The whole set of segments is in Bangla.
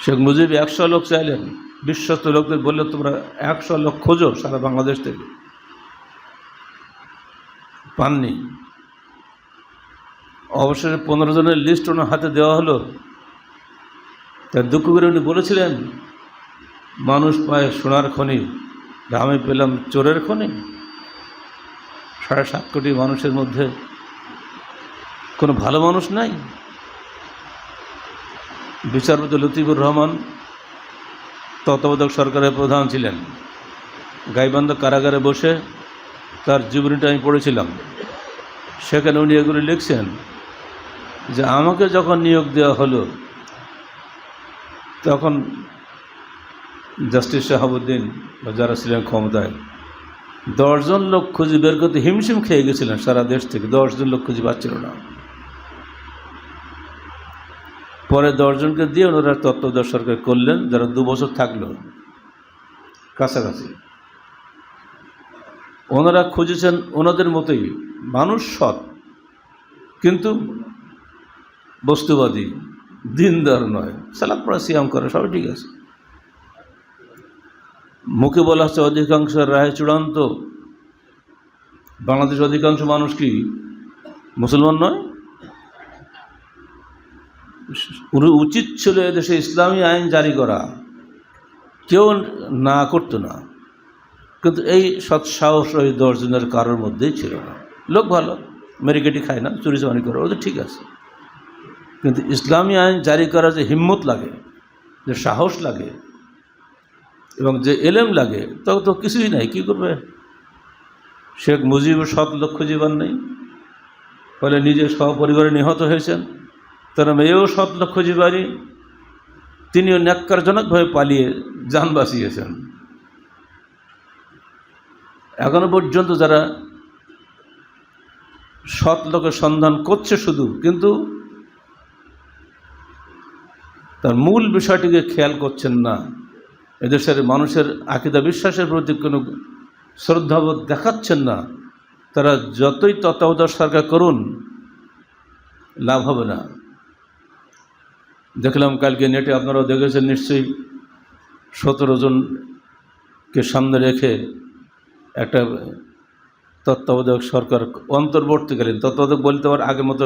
শেখ মুজিব একশো লোক চাইলেন, বিশ্বস্ত লোকদের বললে তোমরা একশো লোক খোঁজো সারা বাংলাদেশ থেকে। পাননি। অবশেষে পনেরো জনের লিস্ট ওনার হাতে দেওয়া হলো। তার দুঃখ করে উনি বলেছিলেন, মানুষ পায় সোনার খনি আমি পেলাম চোরের খনি। সাড়ে সাত কোটি মানুষের মধ্যে কোনো ভালো মানুষ নাই। বিচারপতি লতিফুর রহমান তত্ত্বাবধায়ক সরকারের প্রধান ছিলেন। গাইবান্ধ কারাগারে বসে তার জীবনীটা আমি পড়েছিলাম। সেখানে উনি এগুলি লিখছেন যে, আমাকে যখন নিয়োগ দেওয়া হলো, তখন জাস্টিস শাহাবুদ্দিন যারা ছিলেন ক্ষমতায়, দশজন লোক খুঁজে বের করতে হিমশিম খেয়ে গেছিলেন সারা দেশ থেকে। দশজন লোক খুঁজে পাচ্ছিল না। পরে দশজনকে দিয়ে ওনারা তত্ত্বাবধায়ক সরকার করলেন, যারা দু বছর থাকল। কাছাকাছি। ওনারা খুঁজেছেন ওনাদের মতোই মানুষ সৎ, কিন্তু বস্তুবাদী, দিনদার নয়। সালাদ পড়া, সিয়াম করে, সবই ঠিক আছে। মুখে বলা হচ্ছে অধিকাংশ রায় চূড়ান্ত। বাংলাদেশ অধিকাংশ মানুষ কি মুসলমান নয়? উচিত ছিল এদেশে ইসলামী আইন জারি করা। কেউ না করতো না। কিন্তু এই সৎসাহস ওই দশজনের কারোর মধ্যেই ছিল না। লোক ভালো মেরিকেটি খায় না, চুরি চামারি করে, ওদের ঠিক আছে। কিন্তু ইসলামী আইন জারি করা যে হিম্মত লাগে, যে সাহস লাগে, এবং যে এলেম লাগে তখন তো কিছুই নাই, কী করবে? শেখ মুজিব সৎ লক্ষ্য জীবন নেই। ফলে নিজে সহপরিবারে নিহত হয়েছেন। তার মেয়েও লক্ষ্য জীবানী তিনিও ন্যাক্কারজনকভাবে পালিয়ে যান বাঁচিয়েছেন এখনও পর্যন্ত যারা সৎ লোকের সন্ধান করছে শুধু, কিন্তু তার মূল বিষয়টিকে খেয়াল করছেন না। এদেশের মানুষের আকিদা বিশ্বাসের প্রতি কোনো শ্রদ্ধাবোধ দেখাচ্ছেন না। তারা যতই তত্ত্বাবধায়ক সরকার করুন, লাভ হবে না। দেখলাম কালকে নেটে আপনারাও দেখেছেন নিশ্চয়ই সতেরো জনকে সামনে রেখে একটা তত্ত্বাবধায়ক সরকার অন্তর্বর্তীকালীন, তত্ত্বাবধায়ক বলতে আবার আগের মতো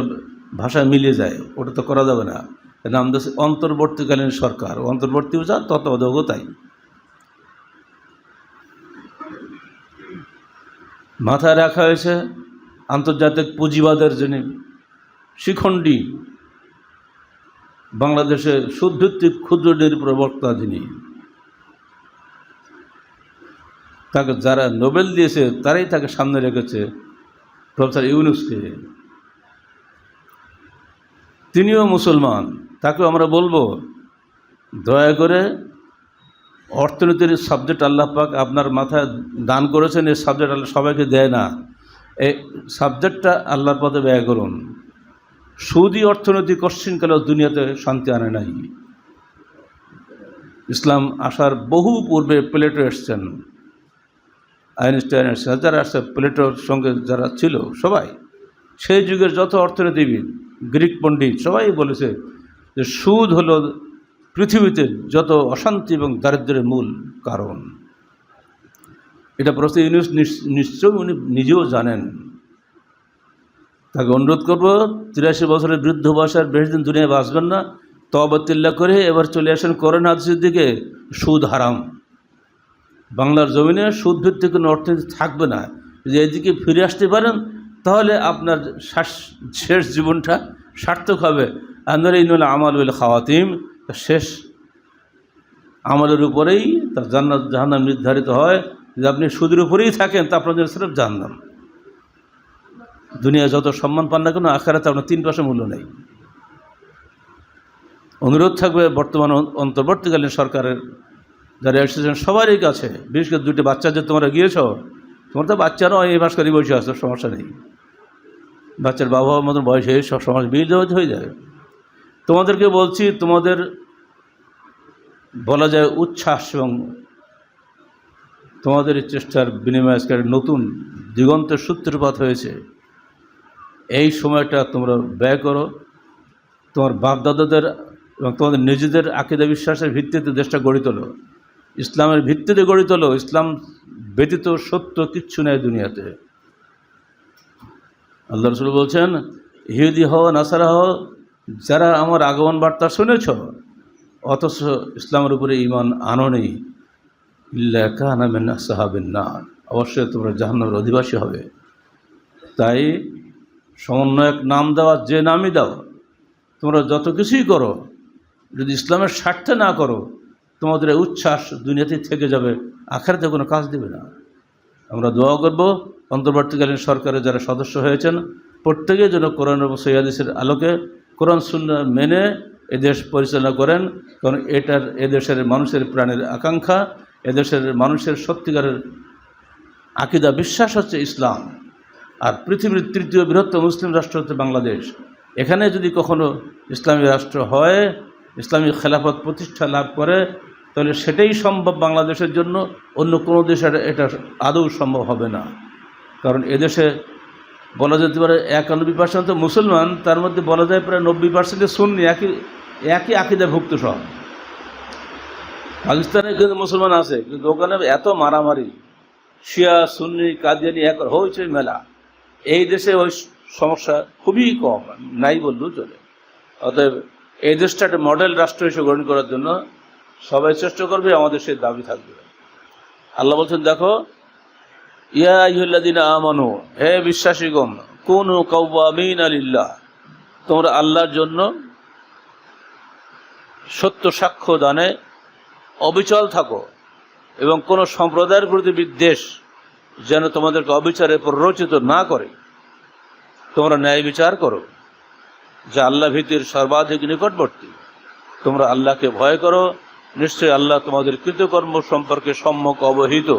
ভাষায় মিলিয়ে যায়, ওটা তো করা যাবে না। নাম দিচ্ছে অন্তর্বর্তীকালীন সরকার, অন্তর্বর্তীও যা, তত্ত্বাবধায়কও তাই। মাথায় রাখা হয়েছে আন্তর্জাতিক পুঁজিবাদের যিনি শিখণ্ডী বাংলাদেশে সুদভিত্তিক ক্ষুদ্র ঋণের প্রবক্তা যিনি, তাকে যারা নোবেল দিয়েছে, তারাই তাকে সামনে রেখেছে প্রফেসর ইউনুসকে। তিনিও মুসলমান, তাকেও আমরা বলব, দয়া করে অর্থনীতির সাবজেক্ট আল্লাহ পাক আপনার মাথায় দান করেছেন, এই সাবজেক্ট আল্লাহ সবাইকে দেয় না। এই সাবজেক্টটা আল্লাহর পথে ব্যয় করুন। সৌদি অর্থনীতি কশ্চিনকালেও দুনিয়াতে শান্তি আনে নাই। ইসলাম আসার বহু পূর্বে প্লেটো এসছেন। আইনস্টাইন এসছেন, যারা আসছে প্লেটোর সঙ্গে যারা ছিল সবাই। সেই যুগের যত অর্থনীতিবিদ, গ্রিক পণ্ডিত, সবাই বলেছে যে সুদ হলো পৃথিবীতে যত অশান্তি এবং দারিদ্র্যের মূল কারণ। এটা প্রস্তুত নিশ্চয়ই উনি নিজেও জানেন। তাকে অনুরোধ করব, তিরাশি বছরের বৃদ্ধ বয়সের বেশি দিন দুনিয়ায় বাঁচবেন না। তবাতিল্লা করে এবার চলে আসেন করেন হাদিসের দিকে, সুদ হারাম। বাংলার জমিনে সুদ ভিত্তিক কোনো অর্থনীতি থাকবে না। যদি এদিকে ফিরে আসতে পারেন, তাহলে আপনার শ্বাস শেষ জীবনটা সার্থক হবে। আন্দার ইনুল আমাল উল খাওয়াতিম শেষ আমলের উপরেই তার জান্নাত, জাহান্নাম নির্ধারিত হয়। যে আপনি সুদের উপরেই থাকেন, তা আপনার জন্য সিরফ দুনিয়া যত সম্মান পান না কেন, আখারাতে আপনার তিন পয়সা মূল্য নেই। অনুরোধ থাকবে বর্তমান অন্তর্বর্তীকালীন সরকারের যারা এসেছেন, সবারই কাছে, বিশেষ করে দুটি বাচ্চা যে তোমরা গিয়েছ, তোমার তো বাচ্চারাও এই মাস করে বসে আসো সমস্যা নেই। বাচ্চার বাবা মতন বয়স হয়ে সব সমাজ বিয়ে হয়ে যাবে তোমাদেরকে বলছি, তোমাদের বলা যায় উচ্ছ্বাস এবং তোমাদের চেষ্টার বিনিময় আজকে নতুন দিগন্তের সূত্রপাত হয়েছে। এই সময়টা তোমরা ব্যয় করো। তোমার বাপদাদাদের এবং তোমাদের নিজেদের আকিদা বিশ্বাসের ভিত্তিতে দেশটা গড়ে তোলো। ইসলামের ভিত্তিতে গড়ে তোলো। ইসলাম ব্যতীত সত্য কিচ্ছু নেই দুনিয়াতে। আল্লাহ রসুল বলছেন, ইহুদি হও, নাসারা হও, যারা আমার আগমন বার্তা শুনেছ, অথচ ইসলামের উপরে ইমান আনো নেই ইল্লা মিন সাহাবিন না অবশ্যই তোমরা জাহান্নামের অধিবাসী হবে। তাই সমন্বয়ক নাম দেওয়া, যে নামই দাও, তোমরা যত কিছুই করো, যদি ইসলামের স্বার্থে না করো, তোমাদের উচ্ছ্বাস দুনিয়াতেই থেকে যাবে, আখেরাতে কোনো কাজ দেবে না। আমরা দোয়া করব, অন্তর্বর্তীকালীন সরকারের যারা সদস্য হয়েছেন প্রত্যেকে যেন কোরআন এবং সৈয়াদিসের আলোকে কোরআন শূন্য মেনে এদেশ পরিচালনা করেন, কারণ এটার এদেশের মানুষের প্রাণের আকাঙ্ক্ষা এদেশের মানুষের সত্যিকারের আকিদা, বিশ্বাস হচ্ছে ইসলাম। আর পৃথিবীর তৃতীয় বৃহত্তম মুসলিম রাষ্ট্র হচ্ছে বাংলাদেশ। এখানে যদি কখনো ইসলামী রাষ্ট্র হয়, ইসলামী খেলাফত প্রতিষ্ঠা লাভ করে, তাহলে সেটাই সম্ভব বাংলাদেশের জন্য, অন্য কোনো দেশের এটা আদৌ সম্ভব হবে না। কারণ এদেশে বলা যেতে পারে একানব্বই পার্সেন্ট তো মুসলমান, তার মধ্যে বলা যায় প্রায় নব্বই পার্সেন্টে সুন্নি, একই একই আকিদাভুক্ত সব। পাকিস্তানে কিন্তু মুসলমান আছে, কিন্তু ওখানে এত মারামারি, শিয়া, সুন্নি, কাদিয়ানি এক হয়েছে মেলা। এই দেশে ওই সমস্যা খুবই কম, নাই বললেও চলে। অতএব এই দেশটা একটা মডেল রাষ্ট্র হিসেবে গ্রহণ করার জন্য সবাই চেষ্টা করবে, আমাদের সেই দাবি থাকবে। আল্লাহ বলছেন, দেখো, ইয়া আমানু, হে বিশ্বাসীগণ, কোন কৌবামিন আলিল্লাহ তোমরা আল্লাহর জন্য সত্য সাক্ষ্য দানে অবিচল থাকো এবং কোনো সম্প্রদায়ের প্রতি বিদ্বেষ যেন তোমাদেরকে অবিচারে প্ররোচিত না করে। তোমরা ন্যায় বিচার করো। যা আল্লাহ ভীতির সর্বাধিক নিকটবর্তী। তোমরা আল্লাহকে ভয় করো। নিশ্চয়ই আল্লাহ তোমাদের কৃতকর্ম সম্পর্কে সম্যক অবহিত।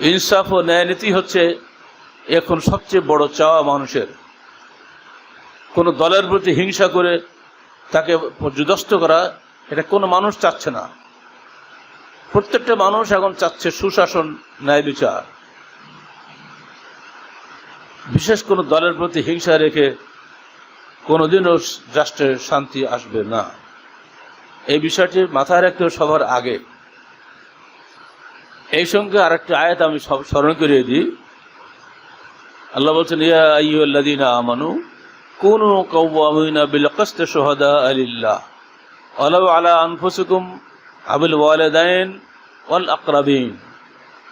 ইনসাফ ও ন্যায়নীতি হচ্ছে এখন সবচেয়ে বড় চাওয়া মানুষের। কোনো দলের প্রতি হিংসা করে তাকে পর্যদস্ত করা, এটা কোনো মানুষ চাচ্ছে না। প্রত্যেকটা মানুষ এখন চাচ্ছে সুশাসন, ন্যায় বিচার। বিশেষ কোনো দলের প্রতি হিংসা রেখে কোনোদিনও রাষ্ট্রে শান্তি আসবে না। এই বিষয়টি মাথায় রাখতে সবার আগে। এই সঙ্গে আরেকটা আয়াত আমি সব স্মরণ করিয়ে দিই। আল্লাহ বলছেন, ইয়া আইয়ুল্লাযীনা আমানু কুনু কাওয়ামিনা বিল কিসত শুহাদা লিল্লাহ। ওয়ালাউ আলা আনফুসিকুম আবিল ওয়ালিদাইন ওয়াল আকরাবিন।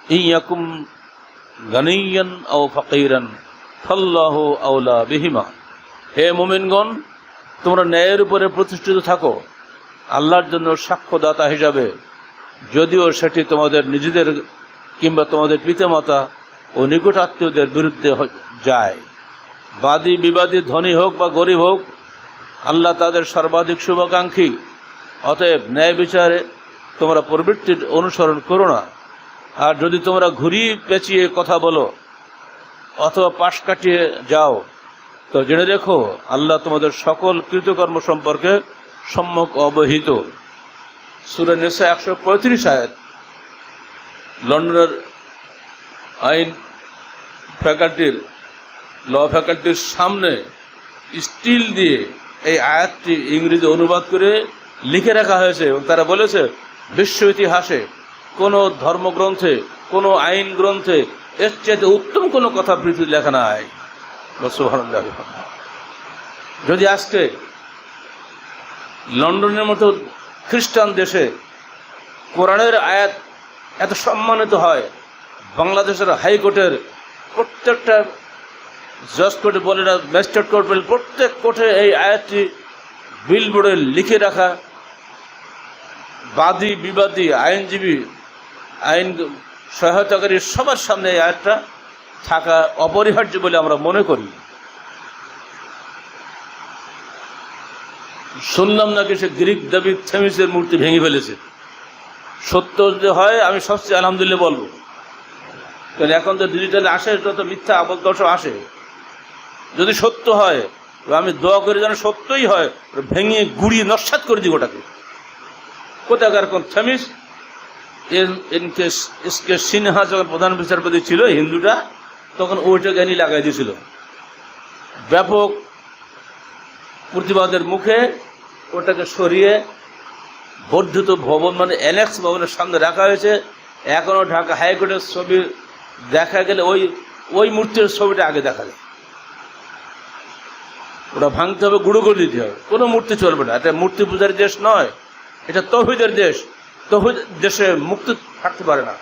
ইয়াকুম গানিয়ান আও ফাকিরান, ফাল্লাহু আওলা বিহিমা। হে মুমিনগণ, তোমরা ন্যায়ের উপরে প্রতিষ্ঠিত থাকো, আল্লাহর জন্য সাক্ষ্যদাতা হিসাবে। যদিও সেটি তোমাদের নিজেদের কিংবা তোমাদের পিতামাতা ও নিকট আত্মীয়দের বিরুদ্ধে যায়। বাদী বিবাদী ধনী হোক বা গরিব হোক, আল্লাহ তাদের সর্বাধিক শুভাকাঙ্ক্ষী। অতএব ন্যায় বিচারে তোমরা প্রবৃত্তির অনুসরণ করো না। আর যদি তোমরা ঘুরিয়ে পেঁচিয়ে কথা বলো, অথবা পাশ কাটিয়ে যাও, তো জেনে রেখো, আল্লাহ তোমাদের সকল কৃতকর্ম সম্পর্কে সম্যক অবহিত। সুরে নেশা একশো পঁয়ত্রিশ আয়াত। লন্ডনের আইন ফ্যাকাল্টির, ল ফ্যাকাল্টির সামনে স্টিল দিয়ে এই আয়াতটি ইংরেজি অনুবাদ করে লিখে রাখা হয়েছে এবং তারা বলেছে বিশ্ব ইতিহাসে কোনো ধর্মগ্রন্থে, কোনো আইন গ্রন্থে এর চাইতে উত্তম কোনো কথা পৃথিবী লেখা নাই। যদি আজকে লন্ডনের মতো খ্রিস্টান দেশে কোরআনের আয়াত এত সম্মানিত হয়, বাংলাদেশের হাইকোর্টের প্রত্যেকটা জজ কোর্টে বলে ম্যাজিস্ট্রেট কোর্ট বলে, প্রত্যেক কোর্টে এই আয়াতটি বিলবোর্ডে লিখে রাখা বাদী, বিবাদী, আইনজীবী, আইন সহায়তাকারী সবার সামনে এই আয়াতটা থাকা অপরিহার্য বলে আমরা মনে করি। শুনলাম নাকি সে গ্রিক দেবী থেমিসের মূর্তি ভেঙে ফেলেছে। সত্য যদি হয়, আমি সবচেয়ে আলহামদুলিল্লাহ বলব। কারণ এখন তো ডিজিটালে আসে তত মিথ্যা আবল দর্শক আসে। যদি সত্য হয়, আমি দোয়া করে যেন সত্যই হয়, ভেঙে গুড়িয়ে নস্বাত করে দিই ওটাকে। কোথাকার কোন থেমিস এনকে সিনহা যখন প্রধান বিচারপতি ছিল, হিন্দুটা, তখন ওইটা জ্ঞানী লাগাই দিয়েছিল। ব্যাপক প্রতিবাদের মুখে ওটাকে সরিয়ে বর্ধিত ভবন মানে অ্যানেক্স ভবনের সামনে রাখা হয়েছে। এখনও ঢাকা হাইকোর্টের ছবি দেখা গেলে ওই ওই মূর্তির ছবিটা আগে দেখা যায়। ওটা ভাঙতে হবে, গুঁড়ো করে দিতে হবে। কোনো মূর্তি চলবে না। এটা মূর্তি পূজার দেশ নয়। এটা তহিদের দেশ। তহিদ দেশে মুক্তি থাকতে পারে না।